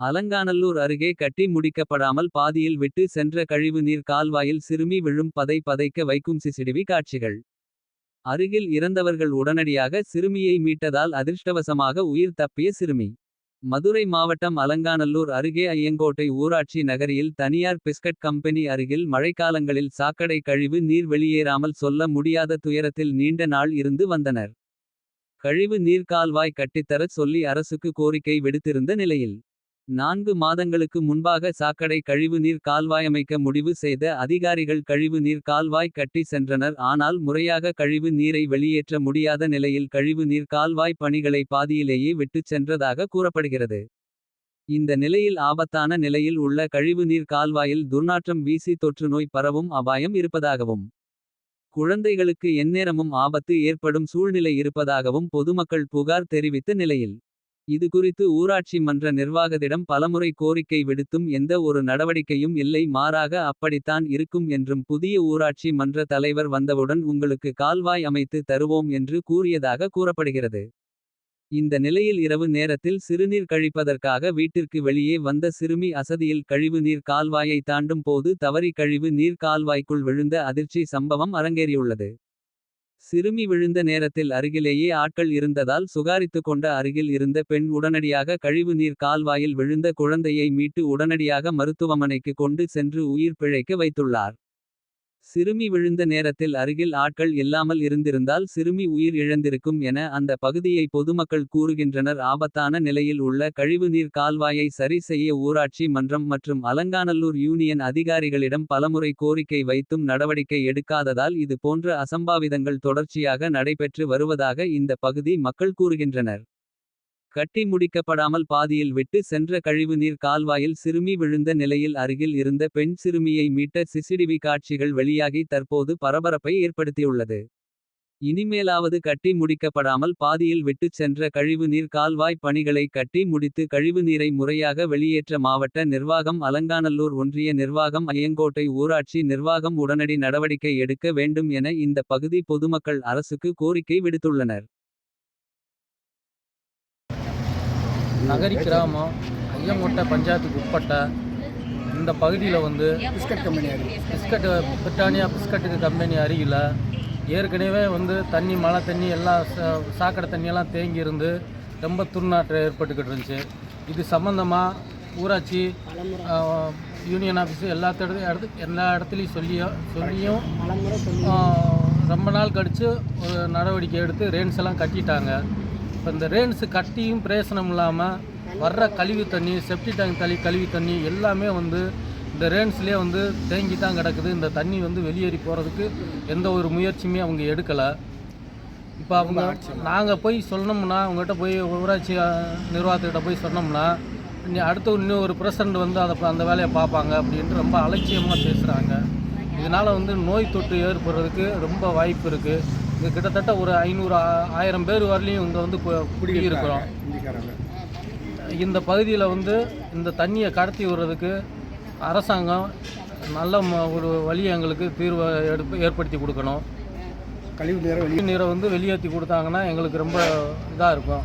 அலங்காநல்லூர் அருகே கட்டி முடிக்கப்படாமல் பாதியில் விட்டு சென்ற கழிவு நீர் கால்வாயில் சிறுமி விழும் பதை பதைக்க வைக்கும் சிசிடிவி காட்சிகள். அருகில் இறந்தவர்கள் உடனடியாக சிறுமியை மீட்டதால் அதிர்ஷ்டவசமாக உயிர் தப்பிய சிறுமி. மதுரை மாவட்டம் அலங்காநல்லூர் அருகே ஐயங்கோட்டை ஊராட்சி நகரியில் தனியார் பிஸ்கட் கம்பெனி அருகில் மழைக்காலங்களில் சாக்கடை கழிவு நீர் வெளியேறாமல் சொல்ல முடியாத துயரத்தில் நீண்ட நாள் இருந்து வந்தனர். கழிவு நீர் கால்வாய் கட்டித்தரச் சொல்லி அரசுக்கு கோரிக்கை விடுத்திருந்த நிலையில். நான்கு மாதங்களுக்கு முன்பாக சாக்கடை கழிவுநீர் கால்வாயமைக்க முடிவு செய்த அதிகாரிகள் கழிவு நீர் கால்வாய் கட்டி சென்றனர் ஆனால் முறையாக கழிவு நீரை வெளியேற்ற முடியாத நிலையில் கழிவு நீர் கால்வாய் பணிகளை பாதியிலேயே விட்டுச் சென்றதாக கூறப்படுகிறது. இந்த நிலையில் ஆபத்தான நிலையில் உள்ள கழிவுநீர் கால்வாயில் துர்நாற்றம் வீசி தொற்றுநோய் பரவும் அபாயம் இருப்பதாகவும். குழந்தைகளுக்கு எந்நேரமும் ஆபத்து ஏற்படும் சூழ்நிலை இருப்பதாகவும் பொதுமக்கள் புகார் தெரிவித்த நிலையில். இதுகுறித்து ஊராட்சி மன்ற நிர்வாகத்திடம் பலமுறை கோரிக்கை விடுத்தும் எந்த ஒரு நடவடிக்கையும் இல்லை மாறாக அப்படித்தான் இருக்கும் என்றும் புதிய ஊராட்சி மன்ற தலைவர் வந்தவுடன் உங்களுக்கு கால்வாய் அமைத்து தருவோம் என்று கூறியதாக கூறப்படுகிறது. இந்த நிலையில் இரவு நேரத்தில் சிறுநீர் கழிப்பதற்காக வீட்டிற்கு வெளியே வந்த சிறுமி அசதியில் கழிவு நீர் கால்வாயை தாண்டும் போது தவறி கழிவு நீர் கால்வாய்க்குள் விழுந்த அதிர்ச்சி சம்பவம் அரங்கேறியுள்ளது. சிறுமி விழுந்த நேரத்தில் அருகிலேயே ஆட்கள் இருந்ததால் சுகாரித்து கொண்ட அருகில் இருந்த பெண் உடனடியாக கழிவு நீர் கால்வாயில் விழுந்த குழந்தையை மீட்டு உடனடியாக மருத்துவமனைக்கு கொண்டு சென்று உயிர் பிழைக்க வைத்துள்ளார். சிறுமி விழுந்த நேரத்தில் அருகில் ஆட்கள் இல்லாமல் இருந்திருந்தால் சிறுமி உயிர் இழந்திருக்கும் என அந்த பகுதியை பொதுமக்கள் கூறுகின்றனர் ஆபத்தான நிலையில் உள்ள கழிவுநீர் கால்வாயை சரி செய்ய ஊராட்சி மன்றம் மற்றும் அலங்காநல்லூர் யூனியன் அதிகாரிகளிடம் பலமுறை கோரிக்கை வைத்தும் நடவடிக்கை எடுக்காததால் இது போன்ற அசம்பாவிதங்கள் தொடர்ச்சியாக நடைபெற்று வருவதாக இந்த பகுதி மக்கள் கூறுகின்றனர். கட்டி முடிக்கப்படாமல் பாதியில் விட்டு சென்ற கழிவுநீர் கால்வாயில் சிறுமி விழுந்த நிலையில் அருகில் இருந்த பெண் சிறுமியை மீட்ட சிசிடிவி காட்சிகள் வெளியாகி தற்போது பரபரப்பை ஏற்படுத்தியுள்ளது. இனிமேலாவது கட்டி முடிக்கப்படாமல் பாதியில் விட்டுச் சென்ற கழிவுநீர் கால்வாய் பணிகளை கட்டி முடித்து கழிவுநீரை முறையாக வெளியேற்ற மாவட்ட நிர்வாகம் அலங்காநல்லூர் ஒன்றிய நிர்வாகம் ஐயங்கோட்டை ஊராட்சி நிர்வாகம் உடனடி நடவடிக்கை எடுக்க வேண்டும் என இந்த பகுதி பொதுமக்கள் அரசுக்கு கோரிக்கை விடுத்துள்ளனர். நகரி கிராமம் ஐயங்கோட்டை பஞ்சாயத்துக்கு உட்பட்ட இந்த பகுதியில் வந்து பிஸ்கட் கம்பெனி அது. பிஸ்கட்டு பிரிட்டானியா பிஸ்கட்டுக்கு கம்பெனி அருகில் ஏற்கனவே வந்து தண்ணி மழை தண்ணி எல்லாம் சாக்கடை தண்ணியெல்லாம் தேங்கி இருந்து ரொம்ப துர்நாற்றம் ஏற்பட்டுக்கிட்டு இருந்துச்சு. இது சம்மந்தமாக ஊராட்சி யூனியன் ஆஃபீஸு எல்லா இடத்து எல்லா இடத்துலையும் சொல்லியோ சொல்லியும் ஆஹ், ரொம்ப நாள் கழித்து ஒரு நடவடிக்கை எடுத்து ரேன்ஸ் எல்லாம் கட்டிட்டாங்க. இப்போ இந்த ரேன்ஸு கட்டியும் பிரயோசனம் இல்லாமல் வர்ற கழிவு தண்ணி செப்டி டேங்க் தள்ளி கழிவு தண்ணி எல்லாமே வந்து இந்த ரேன்ஸ்லேயே வந்து தேங்கி தான் கிடக்குது. இந்த தண்ணி வந்து வெளியேறி போகிறதுக்கு எந்த ஒரு முயற்சியுமே அவங்க எடுக்கலை. இப்போ அவங்க நாங்கள் போய் சொன்னோம்னா அவங்ககிட்ட போய் ஊராட்சி நிர்வாகத்துக்கிட்ட போய் சொன்னோம்னா நீ அடுத்து இன்னும் ஒரு பிரசிடண்ட் வந்து அதை அந்த வேலையை பார்ப்பாங்க அப்படின்ட்டு ரொம்ப அலட்சியமாக பேசுகிறாங்க இதனால் வந்து நோய் தொற்று ஏற்படுறதுக்கு ரொம்ப வாய்ப்பு இருக்குது இங்கே கிட்டத்தட்ட ஒரு ஐநூறு ஆயிரம் பேர் வரலையும் இங்கே வந்து குடியிருக்கிறோம். இந்த பகுதியில் வந்து இந்த தண்ணியை கடத்தி விடுறதுக்கு அரசாங்கம் நல்ல ஒரு வழியை எங்களுக்கு தீர்வை எடுப்பு ஏற்படுத்தி கொடுக்கணும். கழிவு நேரம் வெளியே நீரை வந்து வெளியேற்றி கொடுத்தாங்கன்னா எங்களுக்கு ரொம்ப இதாக இருக்கும்.